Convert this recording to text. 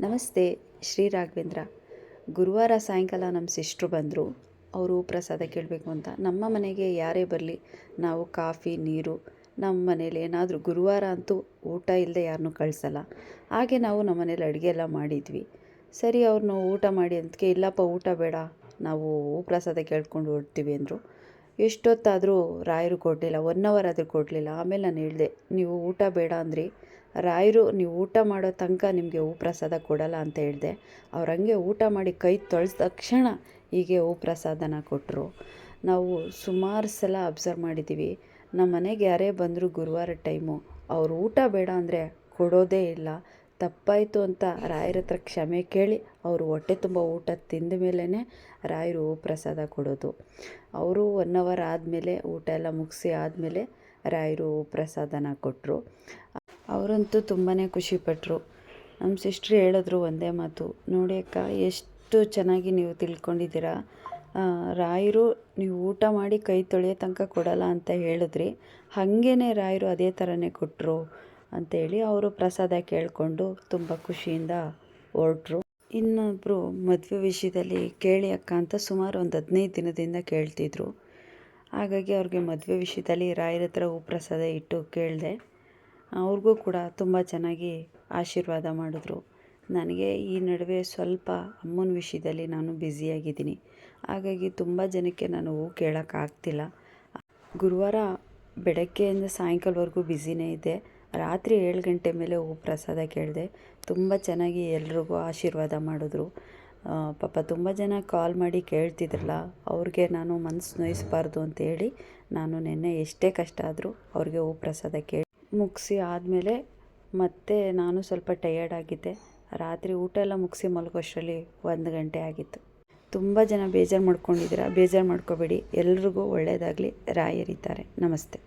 ನಮಸ್ತೆ, ಶ್ರೀ ರಾಘವೇಂದ್ರ. ಗುರುವಾರ ಸಾಯಂಕಾಲ ನಮ್ಮ ಸಿಸ್ಟ್ರು ಬಂದರು. ಅವರು ಪ್ರಸಾದ ಕೇಳಬೇಕು ಅಂತ. ನಮ್ಮ ಮನೆಗೆ ಯಾರೇ ಬರಲಿ, ನಾವು ಕಾಫಿ, ನೀರು, ನಮ್ಮ ಮನೇಲಿ ಏನಾದರೂ ಗುರುವಾರ ಅಂತೂ ಊಟ ಇಲ್ಲದೆ ಯಾರನ್ನೂ ಕಳಿಸಲ್ಲ. ಹಾಗೆ ನಾವು ನಮ್ಮ ಮನೇಲಿ ಅಡುಗೆ ಎಲ್ಲ ಮಾಡಿದ್ವಿ. ಸರಿ, ಅವ್ರನ್ನ ಊಟ ಮಾಡಿ ಅಂತಕ್ಕೆ ಇಲ್ಲಪ್ಪ, ಊಟ ಬೇಡ. ನಾವು ಪ್ರಸಾದ ಕೇಳ್ಕೊಂಡು ಹೊರಡ್ತೀವಿ ಅಂದರು. ಎಷ್ಟೊತ್ತಾದರೂ ರಾಯರು ಕೊಡಲಿಲ್ಲ ಒನ್ ಅವರ್ ಆದರೂ ಕೊಡಲಿಲ್ಲ. ಆಮೇಲೆ ನಾನು ಹೇಳಿದೆ, ನೀವು ಊಟ ಬೇಡ ಅಂದ್ರಿ. ರಾಯರು, ನೀವು ಊಟ ಮಾಡೋ ತನಕ ನಿಮಗೆ ಹೂ ಪ್ರಸಾದ ಕೊಡಲ್ಲ ಅಂತ ಹೇಳಿದೆ. ಅವ್ರು ಹಂಗೆ ಊಟ ಮಾಡಿ ಕೈ ತೊಳೆದ ತಕ್ಷಣ ಹೀಗೆ ಹೂ ಪ್ರಸಾದನ ಕೊಟ್ಟರು ನಾವು ಸುಮಾರು ಸಲ ಅಬ್ಸರ್ವ್ ಮಾಡಿದ್ದೀವಿ ನಮ್ಮ ಮನೆಗೆ ಯಾರೇ ಬಂದರೂ ಗುರುವಾರ ಟೈಮು ಅವ್ರು ಊಟ ಬೇಡ ಅಂದರೆ ಕೊಡೋದೇ ಇಲ್ಲ. ತಪ್ಪಾಯಿತು ಅಂತ ರಾಯರ ಹತ್ರ ಕ್ಷಮೆ ಕೇಳಿ ಅವರು ಹೊಟ್ಟೆ ತುಂಬ ಊಟ ತಿಂದ ಮೇಲೇ ರಾಯರು ಪ್ರಸಾದ ಕೊಡೋದು. ಅವರು ಒನ್ ಅವರ್ ಆದಮೇಲೆ ಊಟ ಎಲ್ಲ ಮುಗಿಸಿ ಆದಮೇಲೆ ರಾಯರು ಪ್ರಸಾದನ ಕೊಟ್ಟರು ಅವರಂತೂ ತುಂಬಾ ಖುಷಿಪಟ್ಟರು ನಮ್ಮ ಸಿಸ್ಟ್ರ್ ಹೇಳಿದ್ರು ಒಂದೇ ಮಾತು, ನೋಡಿ ಅಕ್ಕ, ಎಷ್ಟು ಚೆನ್ನಾಗಿ ನೀವು ತಿಳ್ಕೊಂಡಿದ್ದೀರಾ. ರಾಯರು ನೀವು ಊಟ ಮಾಡಿ ಕೈ ತೊಳೆಯೋ ತನಕ ಕೊಡಲ್ಲ ಅಂತ ಹೇಳಿದ್ರಿ. ಹಾಗೇ ರಾಯರು ಅದೇ ಥರನೇ ಕೊಟ್ಟರು ಅಂತೇಳಿ ಅವರು ಪ್ರಸಾದ ಕೇಳಿಕೊಂಡು ತುಂಬ ಖುಷಿಯಿಂದ ಹೊರಟ್ರು. ಇನ್ನೊಬ್ಬರು ಮದುವೆ ವಿಷಯದಲ್ಲಿ ಕೇಳಿ ಅಕ್ಕ ಅಂತ ಸುಮಾರು ಒಂದು ಹದಿನೈದು ದಿನದಿಂದ ಕೇಳ್ತಿದ್ರು. ಹಾಗಾಗಿ ಅವ್ರಿಗೆ ಮದುವೆ ವಿಷಯದಲ್ಲಿ ರಾಯರ ಹತ್ರ ಹೂ ಪ್ರಸಾದ ಇಟ್ಟು ಕೇಳಿದೆ. ಅವ್ರಿಗೂ ಕೂಡ ತುಂಬ ಚೆನ್ನಾಗಿ ಆಶೀರ್ವಾದ ಮಾಡಿದ್ರು. ನನಗೆ ಈ ನಡುವೆ ಸ್ವಲ್ಪ ಅಮ್ಮನ ವಿಷಯದಲ್ಲಿ ನಾನು ಬ್ಯುಸಿಯಾಗಿದ್ದೀನಿ ಹಾಗಾಗಿ ತುಂಬ ಜನಕ್ಕೆ ನಾನು ಹೂ ಕೇಳೋಕ್ಕಾಗ್ತಿಲ್ಲ. ಗುರುವಾರ ಬೆಳಗ್ಗೆಯಿಂದ ಸಾಯಂಕಾಲವರೆಗೂ ಬ್ಯುಸಿನೇ ಇದ್ದೆ. ರಾತ್ರಿ ಏಳು ಗಂಟೆ ಮೇಲೆ ಹೂ ಪ್ರಸಾದ ಕೇಳಿದೆ. ತುಂಬ ಚೆನ್ನಾಗಿ ಎಲ್ರಿಗೂ ಆಶೀರ್ವಾದ ಮಾಡಿದ್ರು. ಪಾಪ ತುಂಬ ಜನ ಕಾಲ್ ಮಾಡಿ ಕೇಳ್ತಿದ್ರಲ್ಲ, ಅವ್ರಿಗೆ ನಾನು ಮನಸ್ಸು ನೋಯಿಸಬಾರ್ದು ಅಂತೇಳಿ ನಾನು ನಿನ್ನೆ ಎಷ್ಟೇ ಕಷ್ಟ ಆದರೂ ಅವ್ರಿಗೆ ಹೂ ಪ್ರಸಾದ ಕೇಳಿ ಮುಗಿಸಿ ಆದಮೇಲೆ ಮತ್ತೆ ನಾನು ಸ್ವಲ್ಪ ಟಯರ್ಡ್ ಆಗಿದ್ದೆ. ರಾತ್ರಿ ಊಟ ಎಲ್ಲ ಮುಗಿಸಿ ಮಲಗೋಷ್ಟರಲ್ಲಿ ಒಂದು ಗಂಟೆ ಆಗಿತ್ತು. ತುಂಬ ಜನ ಬೇಜಾರು ಮಾಡ್ಕೊಂಡಿದ್ದೀರಾ? ಬೇಜಾರು ಮಾಡ್ಕೋಬೇಡಿ. ಎಲ್ರಿಗೂ ಒಳ್ಳೆಯದಾಗಲಿ ರಾಯರಿದ್ದಾರೆ ನಮಸ್ತೆ.